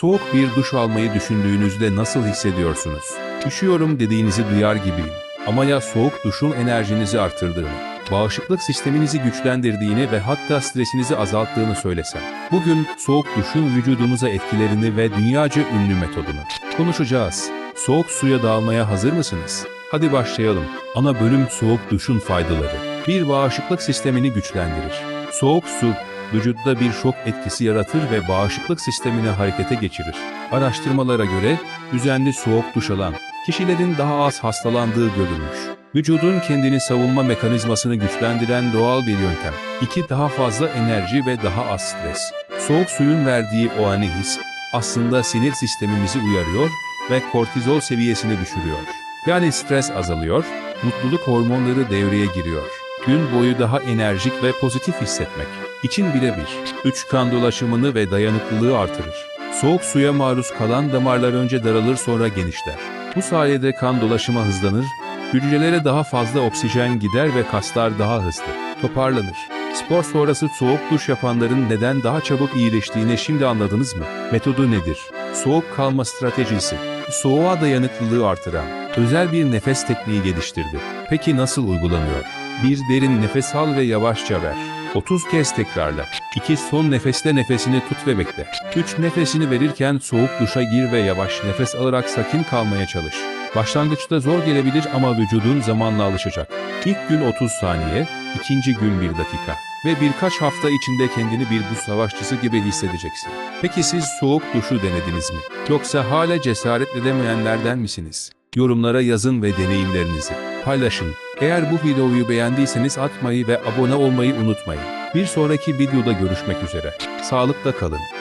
Soğuk bir duş almayı düşündüğünüzde nasıl hissediyorsunuz? Üşüyorum dediğinizi duyar gibiyim. Ama ya soğuk duşun enerjinizi artırdığını, bağışıklık sisteminizi güçlendirdiğini ve hatta stresinizi azalttığını söylesem. Bugün soğuk duşun vücudunuza etkilerini ve dünyaca ünlü metodunu konuşacağız. Soğuk suya dalmaya hazır mısınız? Hadi başlayalım. Ana bölüm soğuk duşun faydaları. Bir bağışıklık sistemini güçlendirir. Soğuk su, vücutta bir şok etkisi yaratır ve bağışıklık sistemini harekete geçirir. Araştırmalara göre düzenli soğuk duş alan kişilerin daha az hastalandığı görülmüş. Vücudun kendini savunma mekanizmasını güçlendiren doğal bir yöntem. 2. Daha fazla enerji ve daha az stres. Soğuk suyun verdiği o ani his aslında sinir sistemimizi uyarıyor ve kortizol seviyesini düşürüyor. Yani stres azalıyor, mutluluk hormonları devreye giriyor. Gün boyu daha enerjik ve pozitif hissetmek için birebir. 3. Kan dolaşımını ve dayanıklılığı artırır. Soğuk suya maruz kalan damarlar önce daralır sonra genişler. Bu sayede kan dolaşımı hızlanır, hücrelere daha fazla oksijen gider ve kaslar daha hızlı toparlanır. Spor sonrası soğuk duş yapanların neden daha çabuk iyileştiğini şimdi anladınız mı? Metodu nedir? Soğuk kalma stratejisi. Soğuğa dayanıklılığı artıran özel bir nefes tekniği geliştirdi. Peki nasıl uygulanıyor? Bir derin nefes al ve yavaşça ver. 30 kez tekrarla. 2. Son nefeste nefesini tut ve bekle. 3. Nefesini verirken soğuk duşa gir ve yavaş nefes alarak sakin kalmaya çalış. Başlangıçta zor gelebilir ama vücudun zamanla alışacak. İlk gün 30 saniye, ikinci gün 1 dakika ve birkaç hafta içinde kendini bir buz savaşçısı gibi hissedeceksin. Peki siz soğuk duşu denediniz mi? Yoksa hala cesaret edemeyenlerden misiniz? Yorumlara yazın ve deneyimlerinizi paylaşın. Eğer bu videoyu beğendiyseniz atmayı ve abone olmayı unutmayın. Bir sonraki videoda görüşmek üzere. Sağlıkla kalın.